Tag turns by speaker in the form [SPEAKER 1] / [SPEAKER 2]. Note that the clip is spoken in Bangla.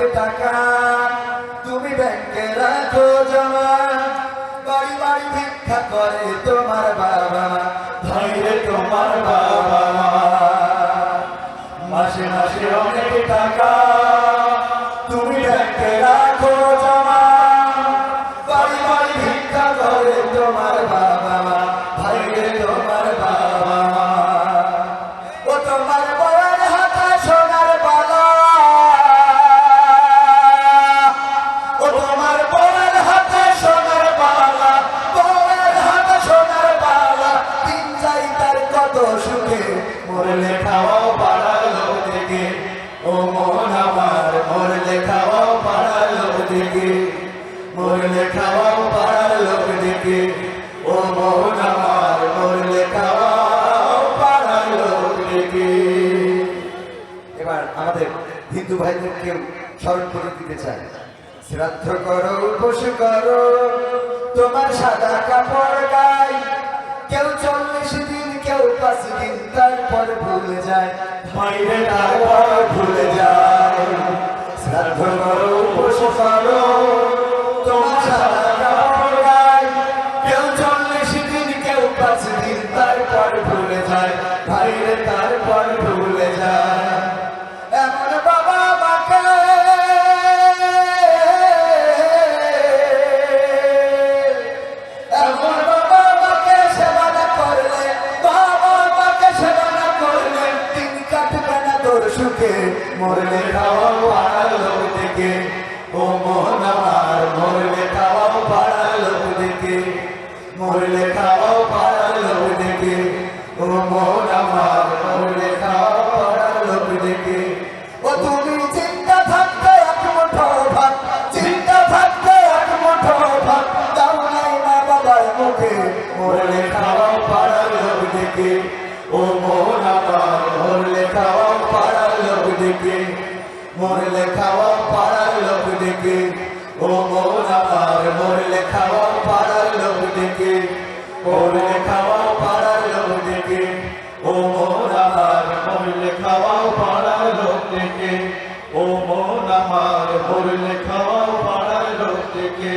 [SPEAKER 1] অনেক টাকা। তুমি ব্যাংকে রাখো জমা। বাড়ি বাড়ি ভিক্ষা করে তোমার বাবা। ধরে তোমার বাবা। মাসে মাসে অনেক টাকা তুমি ব্যাংকে রাখো। হিন্দু ভাইদেরকে স্মরণ করে দিতে চাই। শ্রাদ্ধ করো, উপোস করো, তোমার সাদা কাপড় গাই কেউ চল্লিশ দিন, কেউ পাঁচ দিন, তারপর ভুলে যায়। মাইরে তারপর ভুলে সুখে মরলে খাওয়াও পাড়ার লোক দেখে। ও মোহন আমার, মরলে খাওয়াও পাড়ার লোক দেখে। মরলে দেখে মরলে খাওয়াও পাড়ার লোক দেখে ও মোহন আমার মরলে খাওয়াও পাড়ার লোক দেখে মরলে খাওয়াও পাড়ার লোক দেখে ও মোহন আমার মরলে খাওয়াও পাড়ার লোক দেখে ও মোহন আমার মরলে খাওয়াও পাড়ার লোক দেখে